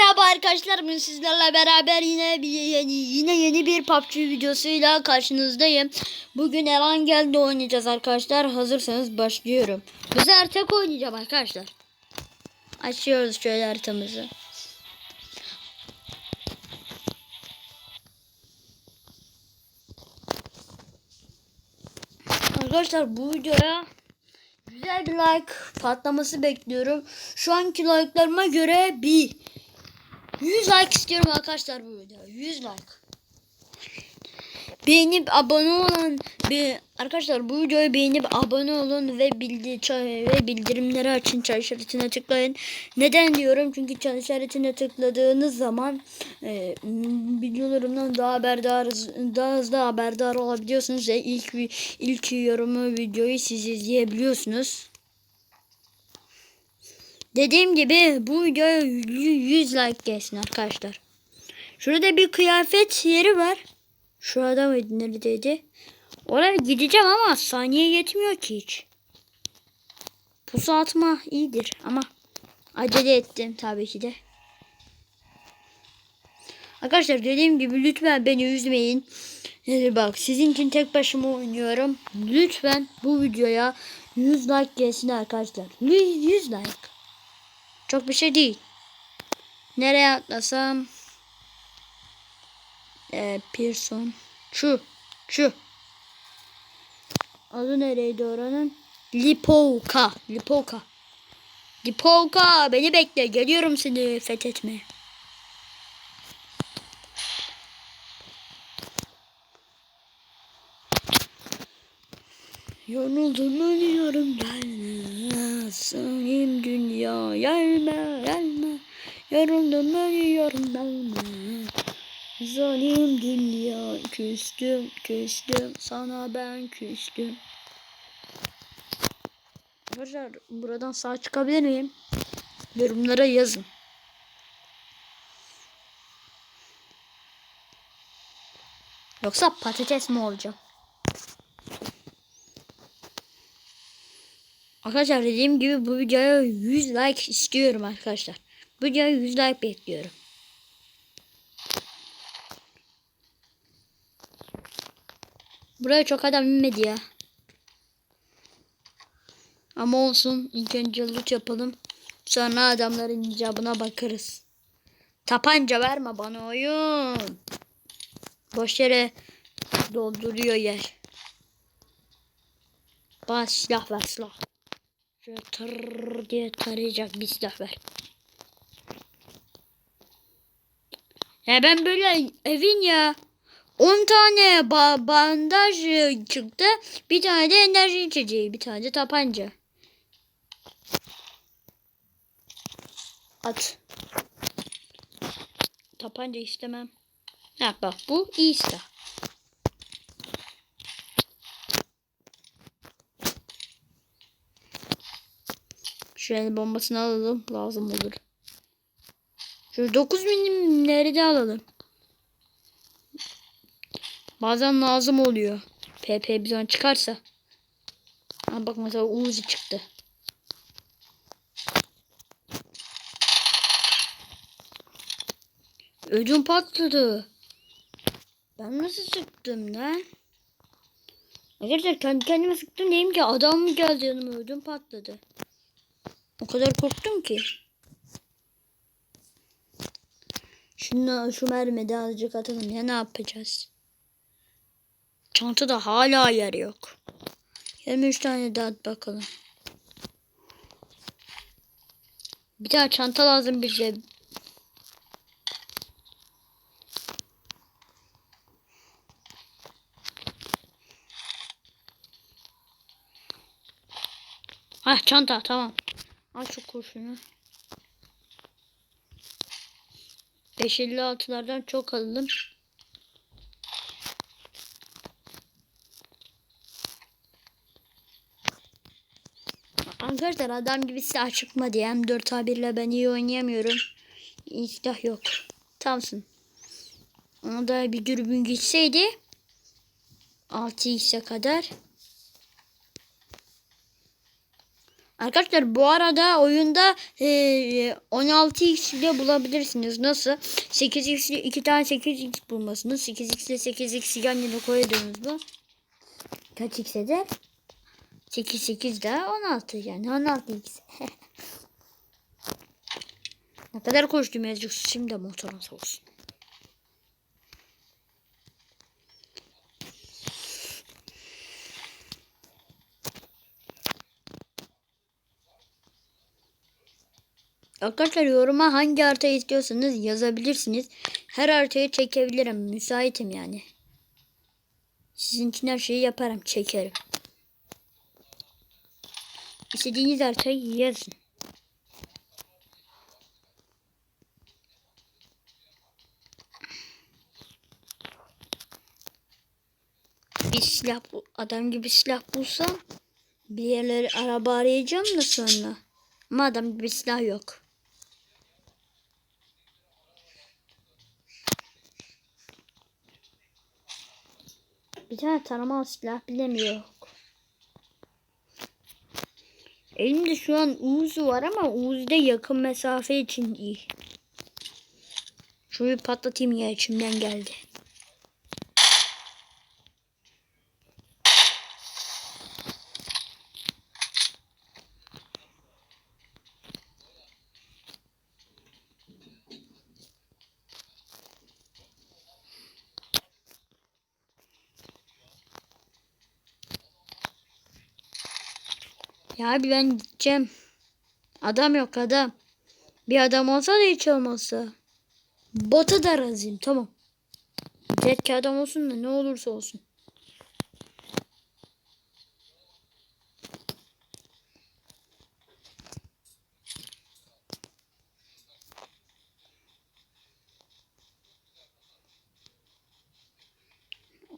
Merhaba arkadaşlar bugün sizlerle beraber yine bir yeni yine yeni bir PUBG videosuyla karşınızdayım. Bugün Erangel'de oynayacağız arkadaşlar. Hazırsanız başlıyorum. Sefer tek oynayacağım arkadaşlar. Açıyoruz şöyle haritamızı. Arkadaşlar bu videoya güzel bir like patlaması bekliyorum. Şu anki like'larıma göre bir 100 like istiyorum arkadaşlar bu videoya. 100 like. Beğenip abone olun. Bir, arkadaşlar bu videoyu beğenip abone olun ve bildi ve bildirimleri açın çay işaretine tıklayın. Neden diyorum? Çünkü çay işaretine tıkladığınız zaman e, videolarımdan daha haberdar daha hızlı haberdar olabiliyorsunuz ve ilk ilk yorumu videoyu siz izleyebiliyorsunuz. Dediğim gibi bu videoya 100 like gelsin arkadaşlar. Şurada bir kıyafet yeri var. Şurada mıydı neredeydi? Oraya gideceğim ama saniye yetmiyor ki hiç. Pusu atma iyidir ama acele ettim tabii ki de. Arkadaşlar dediğim gibi lütfen beni üzmeyin. Yani bak sizin için tek başıma oynuyorum. Lütfen bu videoya 100 like gelsin arkadaşlar. 100 like. Çok bir şey değil. Nereye atlasam? Ee, Pearson. Şu. Şu. Adı nereydi oranın? Lipovka. Lipovka. Lipovka. Beni bekle. Geliyorum seni fethetmeye. Yoruldum ölüyorum gelme Sahim dünya gelme gelme Yoruldum ölüyorum gelme Zalim dünya küstüm küstüm sana ben küstüm Arkadaşlar buradan sağ çıkabilir miyim? Yorumlara yazın. Yoksa patates mi olacağım? Arkadaşlar dediğim gibi bu videoya 100 like istiyorum arkadaşlar. Bu videoya 100 like bekliyorum. Buraya çok adam inmedi ya. Ama olsun. İlk önce loot yapalım. Sonra adamların icabına bakarız. Tapanca verme bana oyun. Boş yere dolduruyor yer. Bana silah ver silah. Şöyle tır diye tarayacak bir silah ver. Ya ben böyle evin ya 10 tane ba bandaj çıktı. Bir tane de enerji içeceği. Bir tane de tapanca. At. Tapanca istemem. Ha bak bu iyi silah. Şu el bombasını alalım. Lazım olur. Şu 9 milimleri de alalım. Bazen lazım oluyor. PP bir zaman çıkarsa. Ha bak mesela Uzi çıktı. Ödüm patladı. Ben nasıl sıktım lan? Arkadaşlar kendi kendime sıktım diyeyim ki adam mı geldi yanıma ödüm patladı. O kadar korktum ki. Şunu şu mermide azıcık atalım ya ne yapacağız? Çantada hala yer yok. 23 tane daha at bakalım. Bir daha çanta lazım bize. Ha çanta tamam. Al şu kurşunu. 556'lardan çok aldım. Arkadaşlar adam gibi silah çıkmadı. M4A1 ile ben iyi oynayamıyorum. İyi yok. Tamsın. Ona da bir dürbün geçseydi 6x'e kadar Arkadaşlar bu arada oyunda e, 16x ile bulabilirsiniz. Nasıl? 8x ile 2 tane 8x bulmasınız. 8x ile 8x yan yana koyduğunuzda kaç x eder? 8 8 daha 16 yani 16x. ne kadar koştum yazık şimdi motorun olsun. Arkadaşlar yoruma hangi harita istiyorsanız yazabilirsiniz. Her haritayı çekebilirim. Müsaitim yani. Sizin için her şeyi yaparım. Çekerim. İstediğiniz haritayı yazın. Bir silah adam gibi silah bulsam bir yerleri araba arayacağım da sonra. Adam gibi silah yok. Bir tane taramalı silah bilemiyor. Elimde şu an Uzi var ama Uzi de yakın mesafe için iyi. Şunu patlatayım ya içimden geldi. Ya abi ben gideceğim. Adam yok adam. Bir adam olsa da hiç olmazsa. Bota da razıyım tamam. Yeter adam olsun da ne olursa olsun.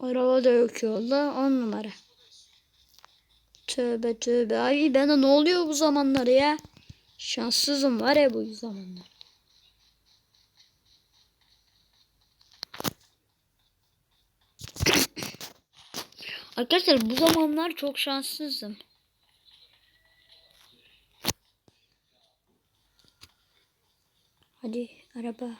Araba da yok yolda on numara. Tövbe tövbe. Ay bana ne oluyor bu zamanlar ya? Şanssızım var ya bu zamanlar. Arkadaşlar bu zamanlar çok şanssızım. Hadi araba.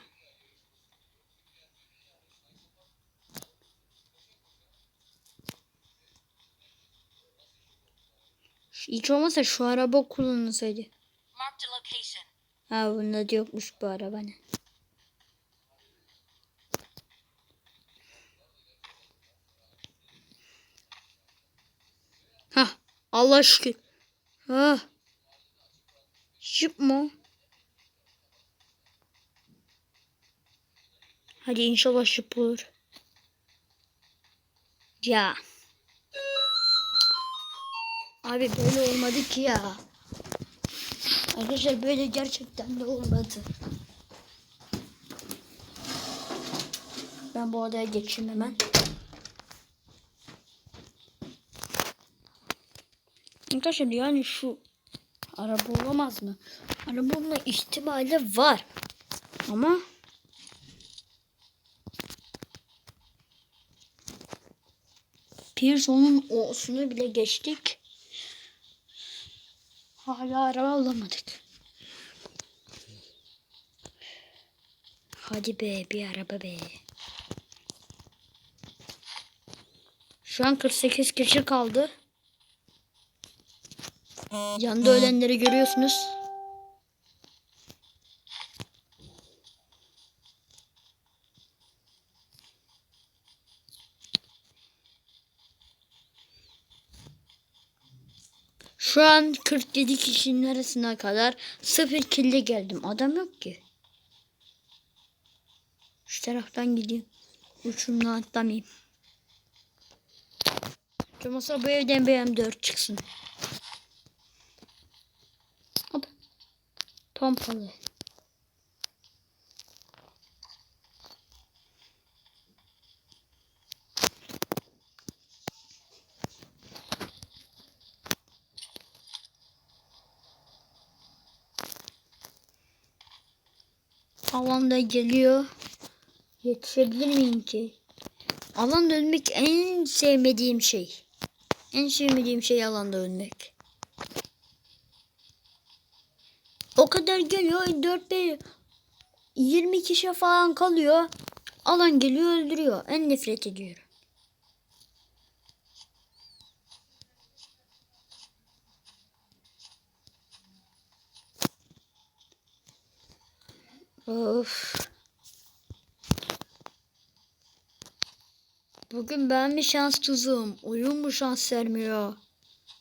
Hiç olmazsa şu araba kullanılsaydı. Ha bunda da yokmuş bu arabanın. Ha Allah şükür. Ha. Jip mu? Hadi inşallah jip olur. Ya. Abi böyle olmadı ki ya. Arkadaşlar böyle gerçekten de olmadı. Ben bu odaya geçeyim hemen. Arkadaşlar yani şu araba olamaz mı? Araba olma ihtimali var. Ama Pearson'un O'sunu bile geçtik. Hala araba alamadık. Hadi be bir araba be. Şu an 48 kişi kaldı. Yanda ölenleri görüyorsunuz. Şu an 47 kişinin arasına kadar sıfır kille geldim. Adam yok ki. Şu taraftan gideyim. Uçurumdan atlamayayım. Olmazsa bu evden bir M4 çıksın. Hop. Pompalı. Alan da geliyor. Yetişebilir miyim ki? Alanda ölmek en sevmediğim şey. En sevmediğim şey alanda ölmek. o kadar geliyor 4 5 20 kişi falan kalıyor. Alan geliyor öldürüyor. En nefret ediyorum. Of. Bugün ben mi şanssızım? Oyun mu şans vermiyor?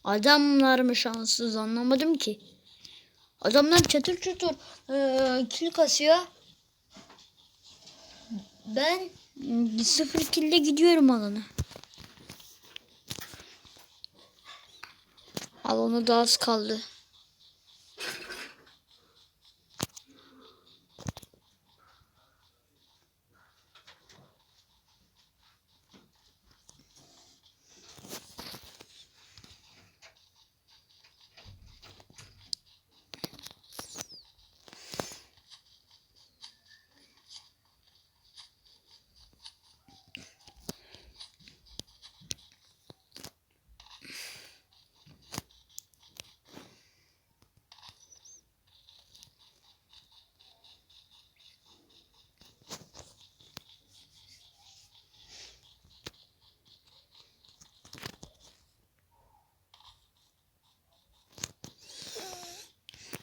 Adamlar mı şanssız anlamadım ki. Adamlar çatır çatır eee kill kasıyor. Ben sıfır kille gidiyorum alana. Alana da az kaldı.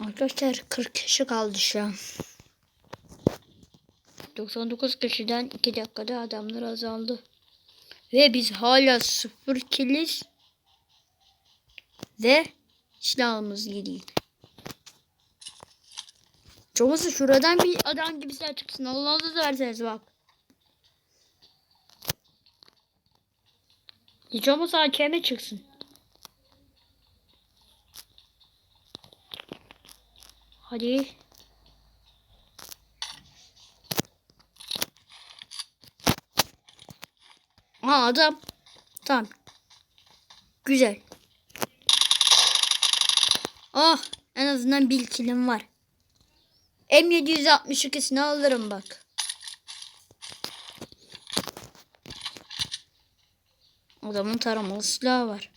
Arkadaşlar 40 kişi kaldı şu an. 99 kişiden 2 dakikada adamlar azaldı. Ve biz hala sıfır kiliz. Ve silahımız. Çok hızlı şuradan bir adam gibi silah çıksın. Allah'ınızı verseniz bak. Hiç olmazsa AKM çıksın. Hadi. Aa adam. Tamam. Güzel. Oh en azından bir kilim var. M762'sini alırım bak. Adamın taramalı silahı var.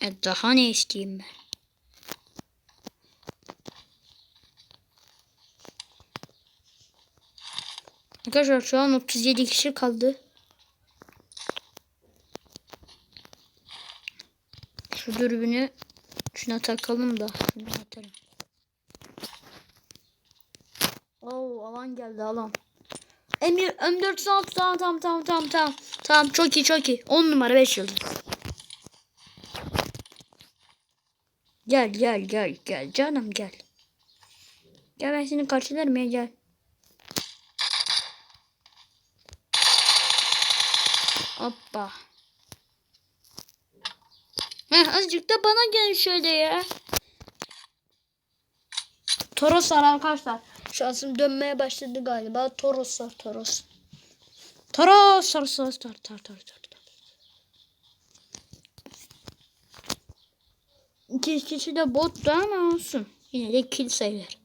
E daha ne isteyeyim ben? Arkadaşlar şu an 37 kişi kaldı. Şu dürbünü şuna takalım da şunu atarım. Oo alan geldi alan. Emir M406 tamam tamam tamam tamam tamam. Tamam çok iyi çok iyi. 10 numara 5 yıldız. Gel gel gel gel canım gel. Gel ben seni karşılarım ya gel. Hoppa. Heh, azıcık da bana gel şöyle ya. Toros var arkadaşlar. Şansım dönmeye başladı galiba. Toros var Toros. Toros, Toros, Toros, Toros, Toros, Toros, Toros. İki kişi de bottu ama olsun. Yine de kill sayılır.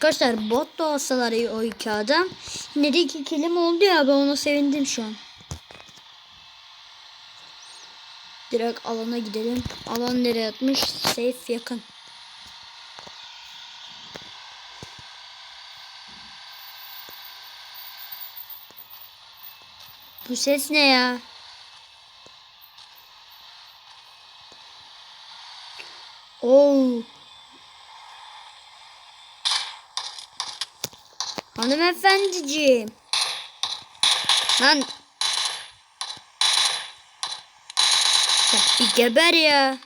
Arkadaşlar bot da olsalar o iki adam. Yine de iki kilim oldu ya ben ona sevindim şu an. Direkt alana gidelim. Alan nereye atmış? Safe yakın. Bu ses ne ya? Oo. Hanımefendiciğim. Lan. Ya bir geber ya.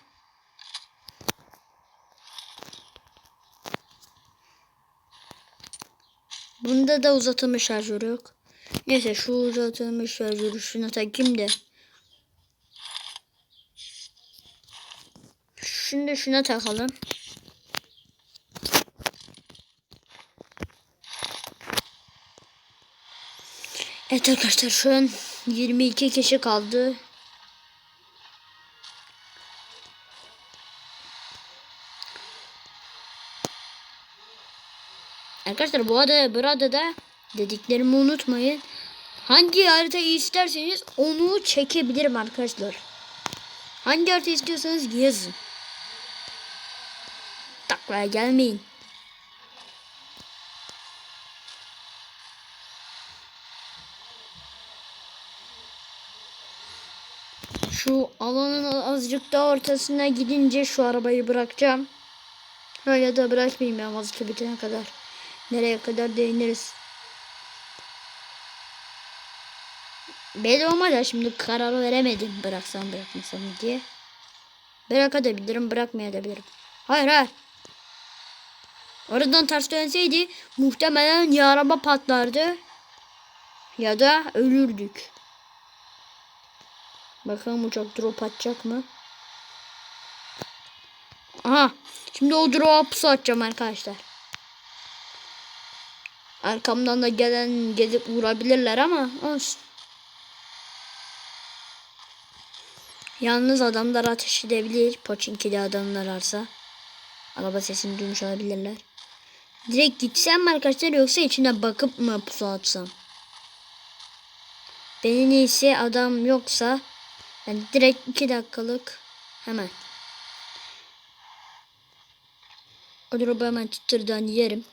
Bunda da uzatılmış şarjör yok. Neyse şu uzatılmış şarjörü şuna takayım da. Şimdi şuna takalım. Evet arkadaşlar şu an 22 kişi kaldı. Arkadaşlar bu arada burada da dediklerimi unutmayın. Hangi haritayı isterseniz onu çekebilirim arkadaşlar. Hangi harita istiyorsanız yazın. Taklaya gelmeyin. Şu alanın azıcık daha ortasına gidince şu arabayı bırakacağım. Ya da bırakmayayım ya mazıtı bitene kadar. Nereye kadar değiniriz. Belli olmaz ya şimdi karar veremedim bıraksam bırakmasam diye. Bırakabilirim bırakmayabilirim. Hayır hayır. Oradan ters dönseydi muhtemelen ya araba patlardı ya da ölürdük. Bakalım uçak drop atacak mı? Aha. Şimdi o drop pusu atacağım arkadaşlar. Arkamdan da gelen gelip vurabilirler ama olsun. Yalnız adamlar ateş edebilir. Poçinkili adamlar varsa. Araba sesini duymuş olabilirler. Direkt gitsem mi arkadaşlar yoksa içine bakıp mı pusu atsam? Benim iyisi adam yoksa yani direkt iki dakikalık hemen. O drop'u hemen çıtırdan yerim.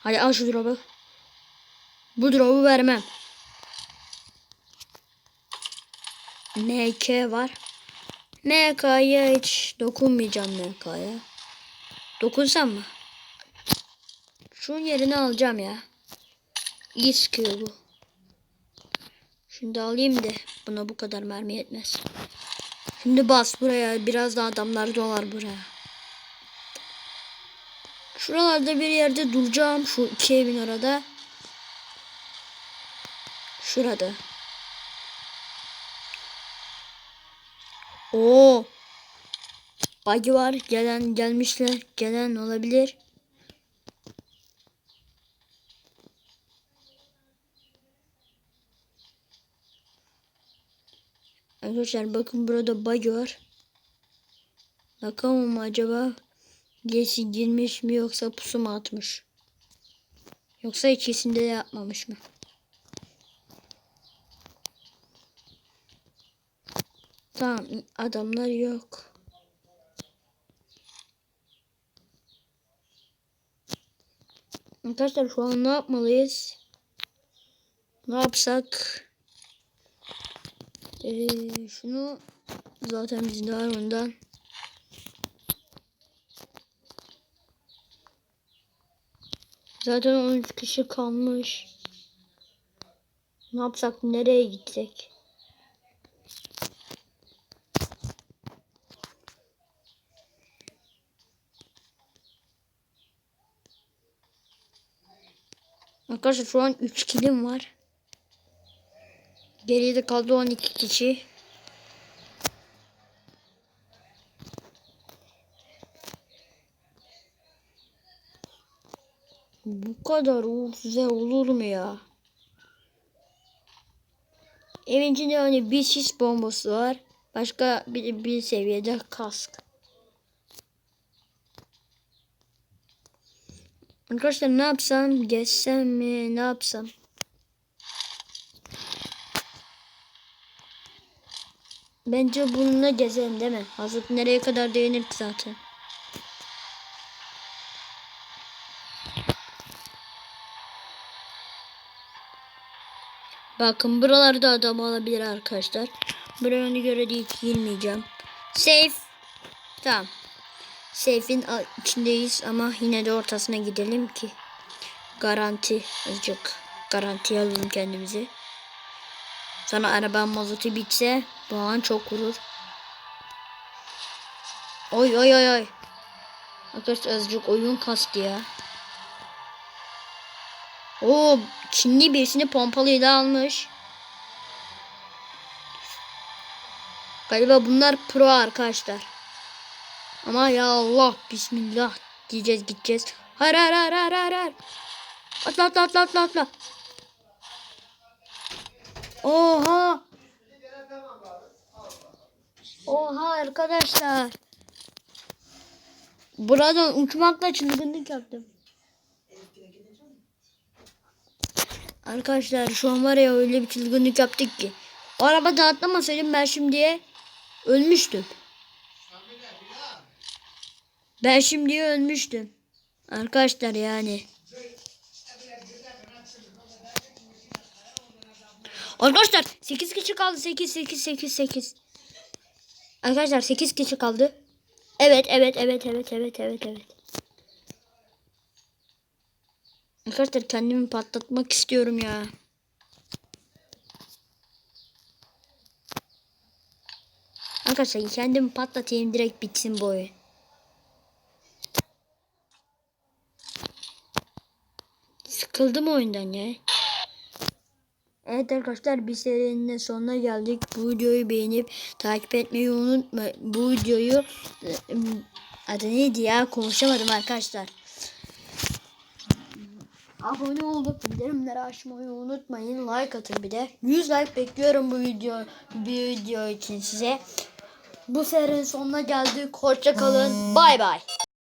Hadi al şu drop'u. Bu drop'u vermem. MK var. MK'ya hiç dokunmayacağım MK'ya. Dokunsam mı? Şunun yerini alacağım ya. İyi sıkıyor bu. Da alayım da buna bu kadar mermi yetmez. Şimdi bas buraya. Biraz da adamlar dolar buraya. Şuralarda bir yerde duracağım. Şu iki evin orada. Şurada. Oo. Bagi var. Gelen gelmişler. Gelen olabilir. Arkadaşlar bakın burada bagi var. Bakalım acaba birisi girmiş mi yoksa pusu mu atmış? Yoksa ikisinde de yapmamış mı? Tamam adamlar yok. Arkadaşlar şu an ne yapmalıyız? Ne yapsak? Ee, şunu zaten bizde var ondan. Zaten 13 kişi kalmış. Ne yapsak? Nereye gitsek? Arkadaşlar şu an 3 kilim var. Geride kaldı 12 kişi. Bu kadar güzel olur mu ya? Evin içinde hani bir sis bombası var. Başka bir, bir seviyede kask. Arkadaşlar ne yapsam? Geçsem mi? Ne yapsam? Bence bununla gezelim değil mi? Hazır nereye kadar dayanır ki zaten. Bakın buralarda adam olabilir arkadaşlar. Buraya onu göre değil girmeyeceğim. Safe. Tamam. Safe'in içindeyiz ama yine de ortasına gidelim ki. Garanti azıcık. Garanti alalım kendimizi. Sonra arabanın mazotu bitse bu an çok vurur. Oy oy oy oy. Arkadaşlar azıcık oyun kastı ya. Oo Çinli birisini pompalıyla almış. Galiba bunlar pro arkadaşlar. Ama ya Allah bismillah diyeceğiz gideceğiz. Hayır hayır hayır hayır hayır. hayır. Atla atla atla atla atla. Oha. Oha arkadaşlar. Buradan uçmakla çılgınlık yaptım. Arkadaşlar şu an var ya öyle bir çılgınlık yaptık ki. O araba dağıtlamasaydım ben şimdiye ölmüştüm. Ben şimdiye ölmüştüm. Arkadaşlar yani. Arkadaşlar 8 kişi kaldı 8 8 8 8. Arkadaşlar 8 kişi kaldı. Evet evet evet evet evet evet evet. Arkadaşlar kendimi patlatmak istiyorum ya. Arkadaşlar kendimi patlatayım direkt bitsin bu oyun. Sıkıldım oyundan ya. Evet arkadaşlar bir serinin sonuna geldik. Bu videoyu beğenip takip etmeyi unutma. Bu videoyu e, adı neydi ya konuşamadım arkadaşlar. Abone olup bildirimleri açmayı unutmayın. Like atın bir de. 100 like bekliyorum bu video bir video için size. Bu serinin sonuna geldik. Hoşça kalın. Bay bay.